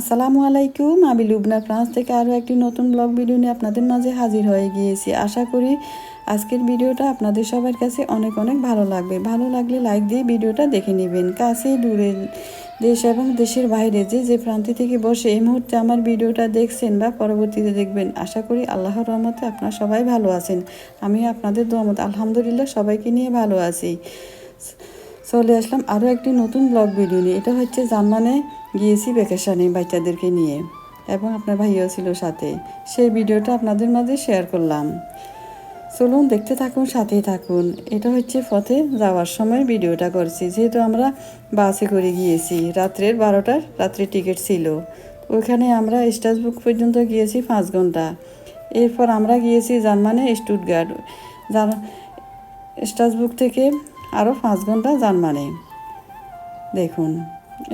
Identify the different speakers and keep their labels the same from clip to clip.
Speaker 1: আসসালামু আলাইকুম, আমি লুবনা ফ্রান্স থেকে আরও একটি নতুন ব্লগ ভিডিও নিয়ে আপনাদের মাঝে হাজির হয়ে গিয়েছি। আশা করি আজকের ভিডিওটা আপনাদের সবার কাছে অনেক অনেক ভালো লাগবে। ভালো লাগলে লাইক দিয়ে ভিডিওটা দেখে নেবেন। কাছেই দূরে দেশ এবং দেশের বাইরে যে যে প্রান্তি থেকে বসে এই মুহূর্তে আমার ভিডিওটা দেখছেন বা পরবর্তীতে দেখবেন, আশা করি আল্লাহর রহমতে আপনারা সবাই ভালো আছেন। আমি আপনাদের দোয়ামত আলহামদুলিল্লাহ সবাইকে নিয়ে ভালো আছি। চলে আসলাম আরও একটি নতুন ব্লগ ভিডিও নিয়ে। এটা হচ্ছে জার্মানে গিয়েছি ভ্যাকেশানে বাচ্চাদেরকে নিয়ে এবং আপনার ভাইও ছিল সাথে। সেই ভিডিওটা আপনাদের মাঝে শেয়ার করলাম। চলুন দেখতে থাকুন, সাথেই থাকুন। এটা হচ্ছে পথে যাওয়ার সময় ভিডিওটা করছি। যেহেতু আমরা বাসে করে গিয়েছি, রাত্রের বারোটার রাত্রে টিকিট ছিল। ওইখানে আমরা স্টাসবুক পর্যন্ত গিয়েছি পাঁচ ঘণ্টা। এরপর আমরা গিয়েছি জার্মানি স্টুটগার্ড স্টাসবুক থেকে আরও পাঁচ ঘণ্টা জার্মানি। দেখুন।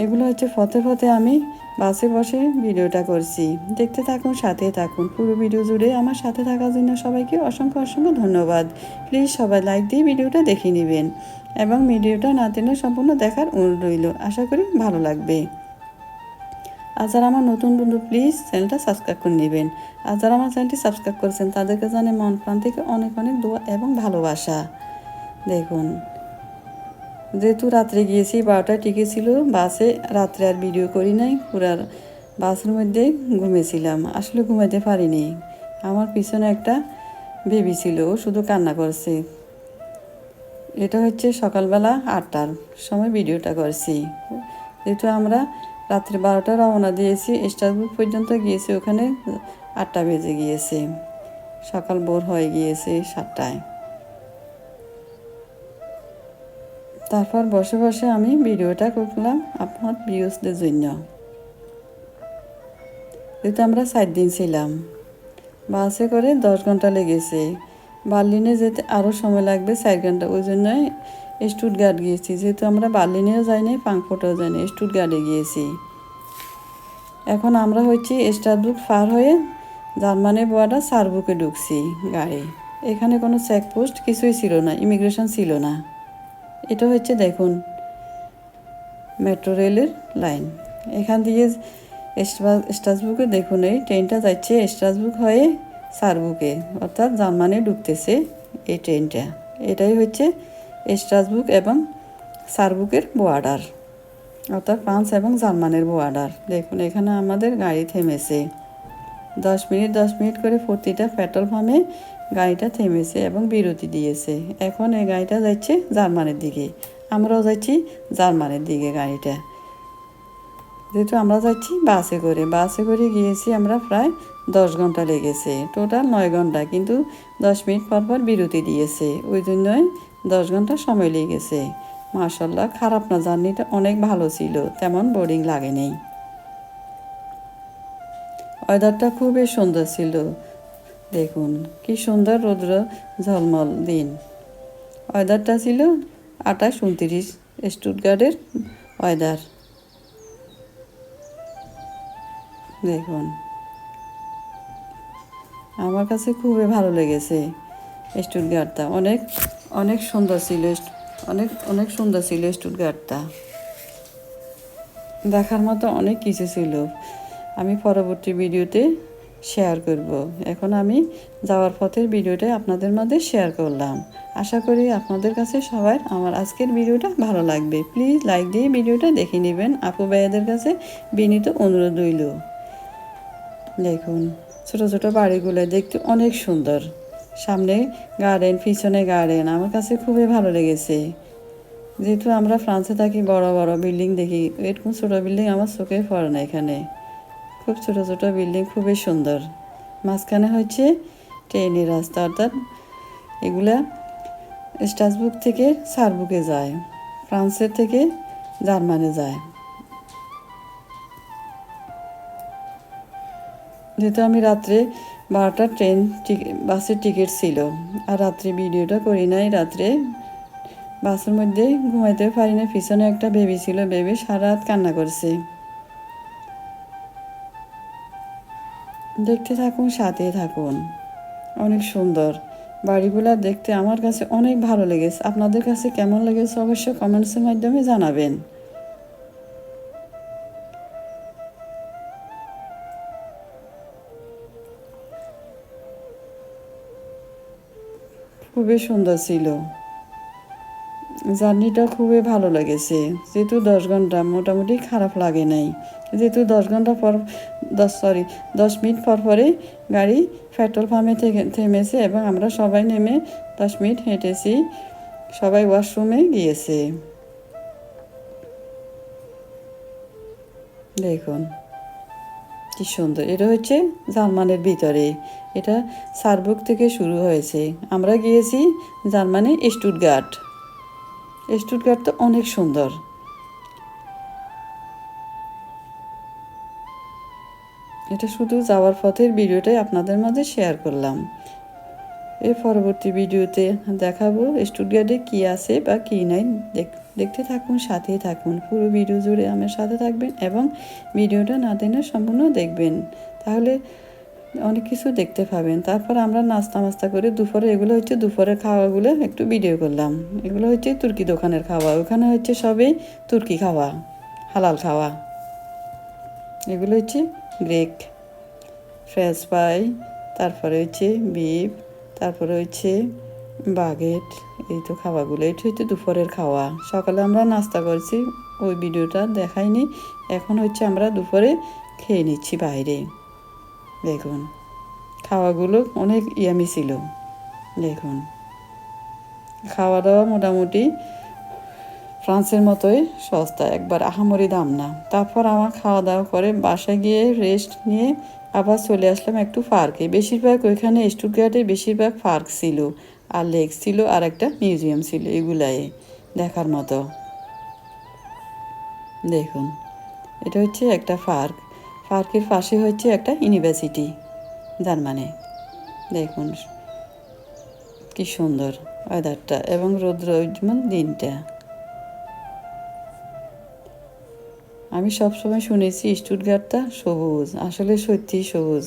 Speaker 1: এগুলো হচ্ছে ফতে ফতে আমি বাসে বসে ভিডিওটা করছি। দেখতে থাকুন সাথে থাকুন। পুরো ভিডিও জুড়ে আমার সাথে থাকার জন্য সবাইকে অসংখ্য অসংখ্য ধন্যবাদ। প্লিজ সবাই লাইক দিয়ে ভিডিওটা দেখে নেবেন এবং ভিডিওটা না টেনে সম্পূর্ণ দেখার অনুরোধ রইল। আশা করি ভালো লাগবে। আর যারা আমার নতুন বন্ধু, প্লিজ চ্যানেলটা সাবস্ক্রাইব করে নেবেন। আর যারা আমার চ্যানেলটি সাবস্ক্রাইব করেছেন, তাদেরকে জানে মন প্রাণ থেকে অনেক অনেক দোয়া এবং ভালোবাসা। দেখুন যেহেতু রাত্রে গিয়েছি বারোটায় টিকিট ছিল, বাসে রাত্রে আর ভিডিও করি নাই, পুরার বাসের মধ্যে ঘুমেছিলাম। আসলে ঘুমাইতে পারিনি। আমার পিছনে একটা বেবি ছিল, ও শুধু কান্না করছে। এটা হচ্ছে সকালবেলা আটটার সময় ভিডিওটা করছি। যেহেতু আমরা রাত্রে বারোটা রওনা দিয়েছি স্টারবুক পর্যন্ত গিয়েছি, ওখানে আটটা বেজে গিয়েছে। সকাল ভোর হয়ে গিয়েছে সাতটায়। তারপর বসে বসে আমি ভিডিওটা করলাম আপনার ভিউসদের জন্য। যেহেতু আমরা সাত দিন ছিলাম, বাসে করে দশ ঘণ্টা লেগেছে। বার্লিনে যেতে আরও সময় লাগবে চার ঘণ্টা, ওই জন্যই স্টুটগার্ড গিয়েছি। যেহেতু আমরা বার্লিনেও যাইনি পাংফোটেও যাইনি স্টুটগার্ডে গিয়েছি। এখন আমরা হচ্ছি স্টারবুক পার হয়ে জার্মানির বর্ডার সারবুকে ঢুকছি গাড়ি। এখানে কোনো চেকপোস্ট কিছুই ছিল না, ইমিগ্রেশন ছিল না। এটা হচ্ছে দেখুন মেট্রো রেলের লাইন এখান দিয়ে স্ট্রাসবুকে দেখুন, এই ট্রেনটা যাচ্ছে স্ট্রাসবুক হয়ে সারবুকে অর্থাৎ জার্মানি ঢুকতেছে এই ট্রেনটা এটাই হচ্ছে স্ট্রাসবুক এবং সারবুকের বর্ডার অর্থাৎ ফ্রান্স এবং জার্মানির বর্ডার দেখুন, এখানে আমাদের গাড়ি থেমেছে। দশ মিনিট দশ মিনিট করে প্রতিটা পেট্রোল পাম্পে গাড়িটা থেমেছে এবং বিরতি দিয়েছে। এখন এই গাড়িটা যাচ্ছে জার্মানির দিকে। আমরাও যাচ্ছি জার্মানির দিকে গাড়িটা। যেহেতু আমরা যাচ্ছি বাসে করে। বাসে করে গিয়েছি আমরা প্রায় দশ ঘণ্টা লেগেছে। টোটাল নয় ঘণ্টা কিন্তু দশ মিনিট পর পর বিরতি দিয়েছে। ওই জন্যই দশ ঘণ্টা সময় লেগেছে। মার্শাল্লাহ খারাপ না, জার্নিটা অনেক ভালো ছিল। তেমন বোরিং লাগেনি। ওয়েদারটা খুবই সুন্দর ছিল। দেখুন, কি সুন্দর রৌদ্র ঝলমল দিন। ওয়েদারটা ছিল আঠাশ উনত্রিশ স্টুটগার্ডের ওয়েদার। দেখুন, আমার কাছে খুবই ভালো লেগেছে স্টুটগার্ডটা অনেক অনেক সুন্দর ছিল অনেক অনেক সুন্দর ছিল স্টুটগার্ডটা দেখার মতো অনেক কিছু ছিল। আমি পরবর্তী ভিডিওতে শেয়ার করব। এখন আমি যাওয়ার পথের ভিডিওটা আপনাদের মধ্যে শেয়ার করলাম। আশা করি আপনাদের কাছে সবার আমার আজকের ভিডিওটা ভালো লাগবে। প্লিজ লাইক দিয়ে ভিডিওটা দেখে নেবেন। আপু ভাইয়াদের কাছে বিনীত অনুরোধ রইল। দেখুন, ছোট ছোট বাড়িগুলো দেখতে অনেক সুন্দর। সামনে গার্ডেন পিছনে গার্ডেন আমার কাছে খুবই ভালো লেগেছে। যেহেতু আমরা ফ্রান্সে থাকি, বড় বড় বিল্ডিং দেখি, এরকম ছোটো বিল্ডিং আমার চোখে পড়ে না এখানে। খুব ছোট ছোট বিল্ডিং, খুবই সুন্দর। মাঝখানে হচ্ছে ট্রেনের রাস্তা, অর্থাৎ এগুলা স্টাসবুক থেকে সারবুকে যায়, ফ্রান্সের থেকে জার্মানি যায়। যেহেতু আমি রাত্রে বারোটা ট্রেন বাসের টিকিট ছিল, আর রাত্রে ভিডিওটা করি নাই, রাত্রে বাসের মধ্যে ঘুমাইতে পারি না পিছনে একটা বেবি ছিল বেবি সারা রাত কান্না করছে। দেখতে থাকুন সাথে থাকুন। অনেক সুন্দর। বাড়িগুলো দেখতে আমার কাছে অনেক ভালো লেগেছে। আপনাদের কাছে কেমন লেগেছে অবশ্যই কমেন্টসের মাধ্যমে জানাবেন। খুবই সুন্দর ছিল। জার্নিটা খুবই ভালো লেগেছে। যেহেতু দশ ঘণ্টা মোটামুটি খারাপ লাগে নাই। যেহেতু দশ ঘণ্টা পর দশ সরি দশ মিনিট পর পরে গাড়ি পেট্রোল পাম্পে থেমেছে এবং আমরা সবাই নেমে দশ মিনিট হেঁটেছি। সবাই ওয়াশরুমে গিয়েছে। দেখুন, কি সুন্দর। এটা হচ্ছে জার্মানের ভিতরে। এটা সারবুক থেকে শুরু হয়েছে। আমরা গিয়েছি জার্মানি স্টুটগার্ট। স্টুটগার্ট তো অনেক সুন্দর। এটা শুধু যাওয়ার পথের ভিডিওটাই আপনাদের মাঝে শেয়ার করলাম। এর পরবর্তী ভিডিওতে দেখাবো স্টুডিয়াতে কি আছে বা কি নাই। দেখ- দেখতে থাকুন, সাথেই থাকুন। পুরো ভিডিও জুড়ে আমার সাথে থাকবেন এবং ভিডিওটা না টেনে সম্পূর্ণ দেখবেন। তাহলে অনেক কিছু দেখতে পাবেন। তারপর আমরা নাস্তা মাস্তা করে দুপুরে, এগুলো হচ্ছে দুপুরের খাওয়াগুলো একটু ভিডিও করলাম। এগুলো হচ্ছে তুর্কি দোকানের খাওয়া। ওখানে হচ্ছে সবই তুর্কি খাওয়া, হালাল খাওয়া। এগুলো হচ্ছে গ্রেক, ফ্রেঞ্চ ফ্রাই, তারপরে হচ্ছে বিফ, তারপরে হচ্ছে বাগেট, এই তো খাওয়াগুলো এটা হচ্ছে দুপুরের খাওয়া। সকালে আমরা নাস্তা করছি, ওই ভিডিওটা দেখাইনি, এখন হচ্ছে আমরা দুপুরে খেয়ে নিচ্ছি বাইরে। দেখুন, খাওয়াগুলো অনেক ইয়ামি ছিল। দেখুন, খাওয়া দাওয়া মোটামুটি ফ্রান্সের মতোই সস্তা, একবার আহামরি দাম না। তারপর আমার খাওয়া দাওয়া করে বাসায় গিয়ে রেস্ট নিয়ে আবার চলে আসলাম একটু পার্কে বেশিরভাগ ওইখানে স্টুটগার্টে বেশিরভাগ পার্ক ছিল, আর লেক ছিল, আর একটা মিউজিয়াম ছিল এগুলাই দেখার মতো। দেখুন, এটা হচ্ছে একটা পার্ক পার্কের পাশে হচ্ছে একটা ইউনিভার্সিটি জার্মানে দেখুন, কি সুন্দর ওয়েদারটা এবং রৌদ্র উজ্জ্বল দিনটা। আমি সবসময় শুনেছি স্টুটগার্টটা সবুজ, আসলে সত্যি সবুজ।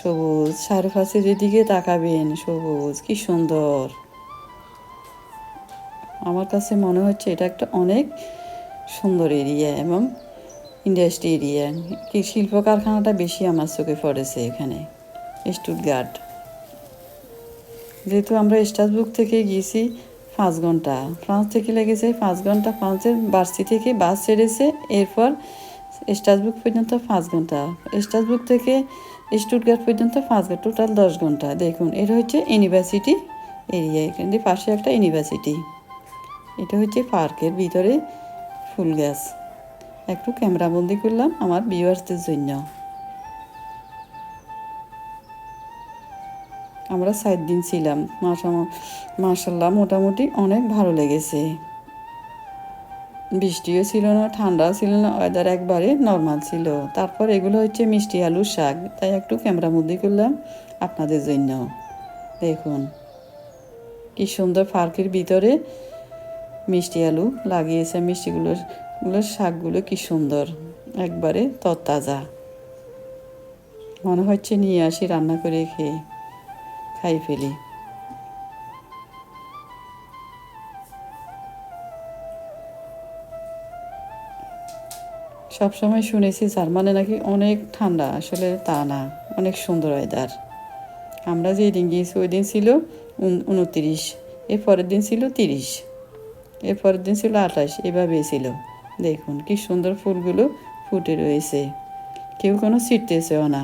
Speaker 1: সবুজ চারপাশে যেদিকে তাকাবেন, সবুজ, কি সুন্দর। আমার কাছে মনে হচ্ছে এটা একটা অনেক সুন্দর এরিয়া এবং ইন্ডাস্ট্রি এরিয়া। কি শিল্প কারখানাটা বেশি আমার চোখে পড়েছে এখানে, স্টুটগার্ট। যেহেতু আমরা স্টাসবুক থেকে গিয়েছি পাঁচ ঘণ্টা। ফ্রান্স থেকে লেগেছে পাঁচ ঘণ্টা। ফ্রান্সের বার্সি থেকে বাস ছেড়েছে। এরপর স্টাসবুক পর্যন্ত পাঁচ ঘণ্টা। স্টাসবুক থেকে স্টুটগার্ট পর্যন্ত পাঁচ ঘণ্টা টোটাল দশ ঘণ্টা। দেখুন, এটা হচ্ছে ইউনিভার্সিটি এরিয়া। এখানে পাশে একটা ইউনিভার্সিটি। এটা হচ্ছে পার্কের ভিতরে ফুল গাছ। একটু ক্যামেরাবন্দি করলাম আমার ভিউয়ার্সদের জন্য। আমরা সাত দিন ছিলাম। মাসাল্লাহ মোটামুটি অনেক ভালো লেগেছে। বৃষ্টিও ছিল না, ঠান্ডাও ছিল না ওয়েদার একবারে নর্মাল ছিল। তারপর এগুলো হচ্ছে মিষ্টি আলুর শাক। তাই একটু ক্যামেরা মুদি করলাম আপনাদের জন্য। দেখুন, কি সুন্দর পার্কের ভিতরে মিষ্টি আলু লাগিয়েছে। মিষ্টিগুলোর, গুলোর শাকগুলো কি সুন্দর, একবারে তরতাজা। মনে হচ্ছে নিয়ে আসি রান্না করে খেয়ে। খাই ফেলি। সবসময় শুনেছি, জার্মানে নাকি অনেক ঠান্ডা। আসলে তা না, অনেক সুন্দর ওয়েদার আমরা যে দিন গিয়েছি, ওই দিন ছিল উনত্রিশ, এর পরের দিন ছিল তিরিশ, এর পরের দিন ছিল আঠাশ, এভাবেই ছিল। দেখুন, কি সুন্দর ফুলগুলো ফুটে রয়েছে। কেউ কোনো ছিটতেছেও না।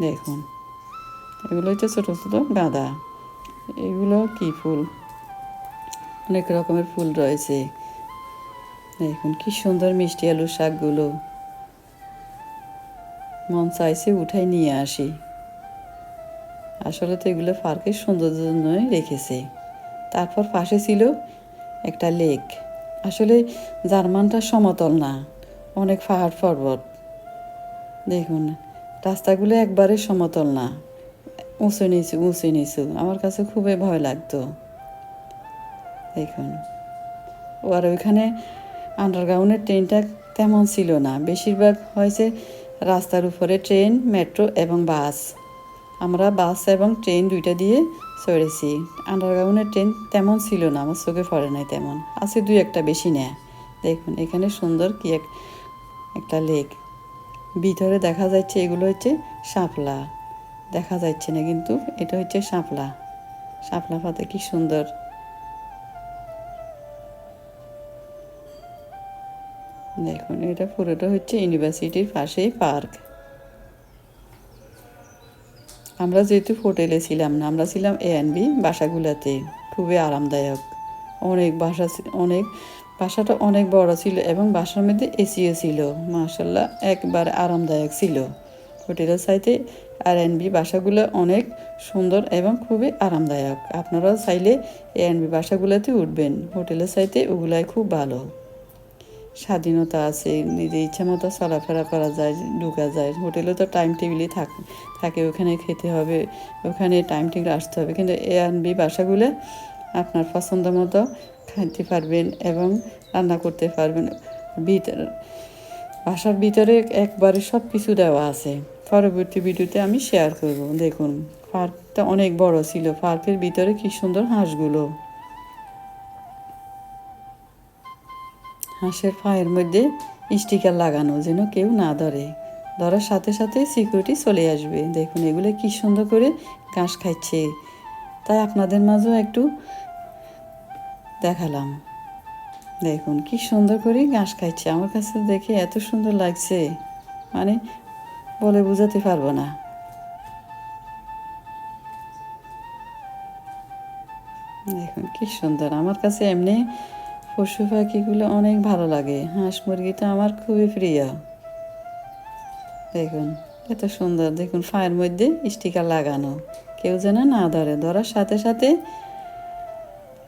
Speaker 1: দেখুন। এগুলো হচ্ছে ছোটো ছোটো গাঁদা। এগুলো কি ফুল? অনেক রকমের ফুল রয়েছে। দেখুন, কি সুন্দর মিষ্টি আলুর শাকগুলো। মন চাইছে উঠাই নিয়ে আসি। আসলে তো এগুলো পার্কের সৌন্দর্যের জন্যই রেখেছে। তারপর পাশে ছিল একটা লেক। আসলে জার্মানটা সমতল না, অনেক পাহাড় পর্বত। দেখুন, রাস্তাগুলো একবারে সমতল না। উঁচু নিচু উঁচু নিচু আমার কাছে খুবই ভয় লাগতো দেখুন ও আর ওইখানে আন্ডারগ্রাউন্ডের ট্রেনটা তেমন ছিল না বেশিরভাগ হয়েছে রাস্তার উপরে ট্রেন মেট্রো এবং বাস আমরা বাস এবং ট্রেন দুইটা দিয়ে চড়েছি আন্ডারগ্রাউন্ডের ট্রেন তেমন ছিল না আমার চোখে পড়ে নাই তেমন আছে দুই একটা বেশি নেয় দেখুন এখানে সুন্দর কি এক একটা লেক ভিতরে দেখা যাচ্ছে এগুলো হচ্ছে শাপলা দেখা যাচ্ছে না, কিন্তু এটা হচ্ছে শাপলা। শাপলা পাতা কি সুন্দর। দেখুন, এটা পুরোটা হচ্ছে ইউনিভার্সিটির পাশেই পার্ক। আমরা যেহেতু হোটেলে ছিলাম না, আমরা ছিলাম এ বি বাসাগুলোতে, খুবই আরামদায়ক। অনেক বাসা অনেক, বাসাটা অনেক বড় ছিল এবং বাসার মধ্যে এসিও ছিল। মার্শাল্লাহ একবার আরামদায়ক ছিল। হোটেলের সাইতে আর এন বি বাসাগুলো অনেক সুন্দর এবং খুবই আরামদায়ক। আপনারাও চাইলে এ এন বি বাসাগুলোতে উঠবেন। হোটেলের চাইতে ওগুলাই খুব ভালো। স্বাধীনতা আছে, নিজের ইচ্ছা মতো চলাফেরা করা যায়, ঢুকা যায়। হোটেলে তো টাইম টেবিলই থাক থাকে, ওখানে খেতে হবে, ওখানে টাইম টেবিল আসতে হবে। কিন্তু এ বি বাসাগুলো আপনার পছন্দ মতো খাইতে পারবেন এবং রান্না করতে পারবেন। ভিতর বাসার ভিতরে একবারে সব কিছু দেওয়া আছে। পরবর্তী ভিডিওতে আমি শেয়ার করব। দেখুন পার্কটা অনেক বড় ছিল। পার্কের ভিতরে কি সুন্দর হাঁসগুলো। হাঁসের পায়ের মধ্যে স্টিকার লাগানো যেন কেউ না ধরে। ধরার সাথে সাথে সিকিউরিটি চলে আসবে। দেখুন, এগুলো কি সুন্দর করে ঘাস খাচ্ছে। তাই আপনাদের মাঝেও একটু দেখালাম। দেখুন, কি সুন্দর করে ঘাস খাচ্ছে। আমার কাছে দেখে এত সুন্দর লাগছে। মানে বলে বোঝাতে পারব না। দেখুন, কি সুন্দর। আমার কাছে এমনি পশু পাখিগুলো অনেক ভালো লাগে। হাঁস মুরগিটা আমার খুবই প্রিয়। দেখুন, এত সুন্দর। দেখুন ফায়ের মধ্যে স্টিকার লাগানো। কেউ যেন না ধরে। ধরার সাথে সাথে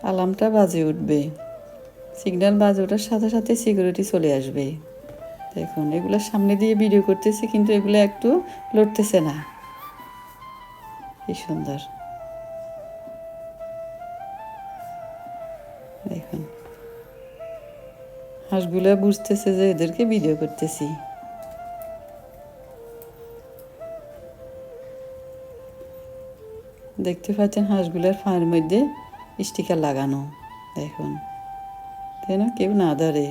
Speaker 1: আলামটা বাজে উঠবে। সিগন্যাল বাজে ওঠার সাথে সাথে সিকিউরিটি চলে আসবে। দেখুন, এগুলো সামনে দিয়ে ভিডিও করতেছি, কিন্তু এগুলো একটু লড়তেছে না। কি সুন্দর। দেখুন। হাঁসগুলো বুঝতেছে যে এদেরকে ভিডিও করতেছি। দেখতে পাচ্ছেন হাঁসগুলোর ফাঁয়ের মধ্যে স্টিকার লাগানো। দেখুন। তাই না? কেউ না ধরে।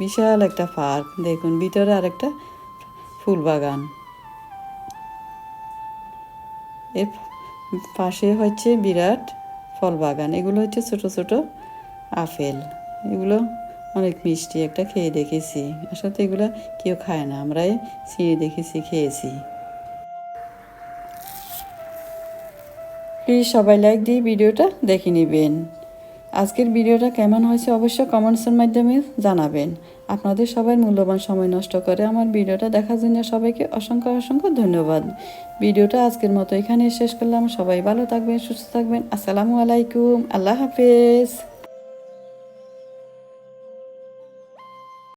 Speaker 1: বিশাল একটা পার্ক। দেখুন, ভিতরে আরেকটা ফুল বাগান। এর পাশে হচ্ছে বিরাট ফল বাগান। এগুলো হচ্ছে ছোট ছোট আপেল। এগুলো অনেক মিষ্টি, একটা খেয়ে দেখেছি। আসলে এগুলো কেউ খায় না, আমরাই ছিঁড়ে দেখেছি, খেয়েছি। প্লিজ সবাই লাইক দিয়ে ভিডিওটা দেখে নেবেন। আজকের ভিডিওটা কেমন হয়েছে অবশ্যই কমেন্টসের মাধ্যমে জানাবেন। আপনাদের সবাই মূল্যবান সময় নষ্ট করে আমার ভিডিওটা দেখার জন্য সবাইকে অসংখ্য অসংখ্য ধন্যবাদ। ভিডিওটা আজকের মতো এখানে শেষ করলাম। সবাই ভালো থাকবেন, সুস্থ থাকবেন। আসসালামু আলাইকুম। আল্লাহ হাফেজ।